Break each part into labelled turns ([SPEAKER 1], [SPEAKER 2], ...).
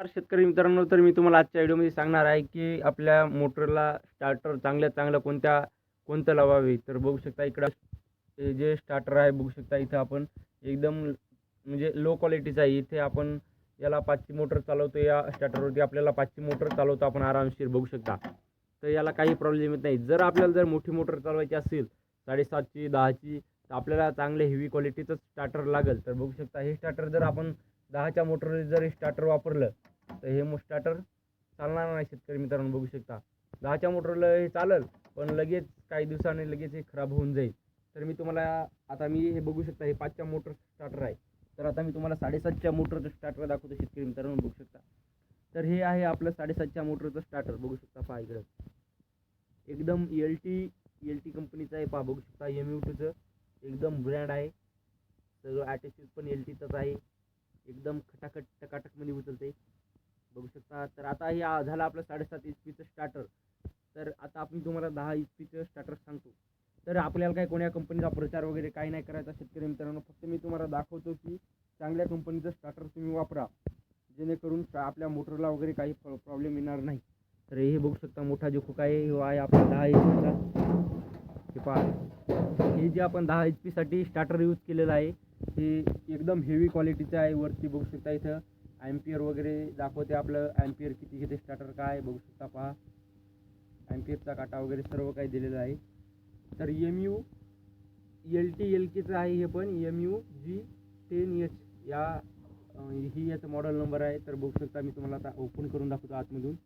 [SPEAKER 1] नमस्कार शेतकरी मित्रांनो तर मी तुम्हाला आजच्या व्हिडिओमध्ये सांगणार आहे की आपल्या मोटरला स्टार्टर चांगल्या चांगलं कोणत्या कोणतं लावावे. तर बघू शकता इकडं जे स्टार्टर आहे बघू शकता इथं आपण एकदम म्हणजे लो क्वालिटीचं आहे. इथे आपण याला पाचशे मोटर चालवतो या स्टार्टरवरती आपल्याला पाचशे मोटर चालवतो आपण आरामशीर बघू शकता. तर याला काही प्रॉब्लेम येत नाही. जर आपल्याला जर मोठी मोटर चालवायची असेल साडेसातची दहाची तर आपल्याला चांगले हेवी क्वालिटीचंच स्टार्टर लागेल. तर बघू शकता हे स्टार्टर जर आपण दहाच्या मोटरने जर हे स्टार्टर वापरलं तर हे मो स्टार्टर चालणार नाही शेतकरी मित्रांनो बघू शकता. दहाच्या मोटरला हे चालेल पण लगेच काही दिवसांनी लगेच हे खराब होऊन जाईल. तर मी तुम्हाला आता मी हे बघू शकता हे पाचच्या मोटर स्टार्टर आहे. तर आता मी तुम्हाला साडेसातच्या मोटरचं स्टार्टर दाखवतो शेतकरी मित्रांनो बघू शकता. तर हे आहे आपलं साडेसातच्या मोटरचं स्टार्टर बघू शकता पहा इकडं. एकदम एल टी एल टी कंपनीचं आहे पहा बघू शकता एम यू टूचं एकदम ब्रँड आहे. सगळं ॲटेच्यूड पण एल टीचंच आहे. एकदम खटाखट टकाटकमध्ये उचलते बघू शकता. तर आता हे झालं आपलं साडेसात एच पीचं स्टार्टर तर आता आपण तुम्हाला दहा एच पीचं स्टार्टर सांगतो. तर आपल्याला काय कोण्या कंपनीचा प्रचार वगैरे काही नाही करायचा शेतकरी मित्रांनो. फक्त मी तुम्हाला दाखवतो की चांगल्या कंपनीचं स्टार्टर तुम्ही वापरा. जेणेकरून आपल्या मोटरला वगैरे काही प्रॉब्लेम येणार नाही. तर हे बघू शकता मोठा जो खोका आहे हो आहे आपला दहा एच पीचा हे पहा. हे जे आपण दहा एच पीसाठी स्टार्टर यूज केलेलं आहे हे एकदम हेवी क्वालिटीचं आहे. वरती बघू शकता इथं. ॲम्पियर वगैरे दाखवते आपलं. ॲम्पियर किती घेते स्टार्टर काय बघू शकता पहा. ॲम्पियरचा काटा वगैरे सर्व काही दिलेलं आहे. तर M U L T L केचं आहे हे पण. M U G ten H या ही याचा मॉडेल नंबर आहे. तर बघू शकता मी तुम्हाला आता ओपन करून दाखवतो आतमधून.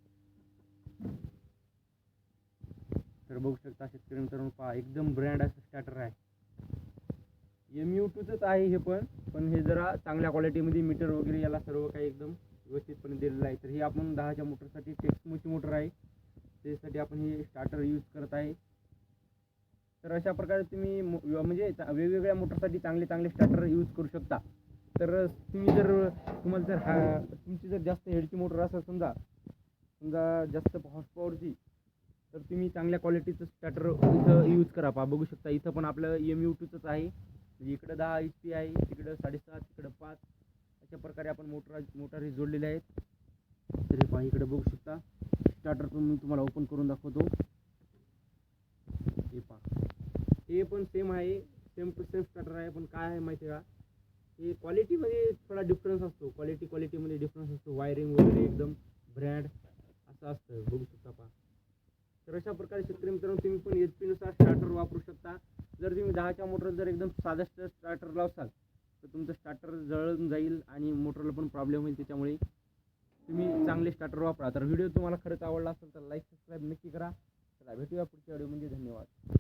[SPEAKER 1] तर बघू शकता शेतकरी मित्रांनो पहा एकदम ब्रँड असं स्टार्टर आहे. एम यू टूचंच आहे हे पण. पण हे जरा चांगल्या क्वालिटीमध्ये मीटर वगैरे याला सर्व काही एकदम व्यवस्थितपणे दिलेलं आहे. तर ही आपण दहाच्या मोटरसाठी टेक्समोची मोटर आहे. त्यासाठी आपण हे स्टार्टर यूज करत आहे. तर अशा प्रकारे तुम्ही म्हणजे वेगवेगळ्या मोटरसाठी चांगले चांगले स्टार्टर यूज करू शकता. तर तुम्ही जर तुम्हाला जर हा तुमची जर जास्त हेडची मोटर असेल समजा समजा जास्त हॉर्स पॉवरची तर तुम्ही चांगल्या क्वालिटीचं स्टार्टर इथं यूज करा. पहा बघू शकता इथं पण आपलं एम यू टूचंच आहे. म्हणजे इकडं दहा एच पी आहे तिकडं साडेसात तिकडं पाच. अशा प्रकारे आपण मोटर मोटर हे जोडलेले आहेत. तर हे पहा इकडं बघू शकता. स्टार्टर पण मी तुम्हाला ओपन करून दाखवतो. हे पहा. हे पण सेम आहे सेम टू सेम स्टार्टर आहे पण काय आहे माहिती आहे का? हे क्वालिटीमध्ये थोडा डिफरन्स असतो. क्वालिटी क्वालिटीमध्ये डिफरन्स असतो. वायरिंग वगैरे एकदम ब्रँड असं असतं. बघू शकता पहा. तर अशा प्रकारे शेतकरी मित्रांनो तुम्ही पण एच पीनुसार स्टार्टर वापरू शकता. जर तुम्ही दहाच्या मोटर जर एकदम साधा स्टार्टर लावसाल तर तुमचं स्टार्टर जळून जाईल आणि मोटरला पण प्रॉब्लेम होईल. त्याच्यामुळे तुम्ही चांगले स्टार्टर वापरा. तर व्हिडिओ तुम्हाला खरंच आवडला असेल तर लाईक सबस्क्राईब नक्की करा. चला भेटूया पुढच्या व्हिडिओ म्हणजे धन्यवाद.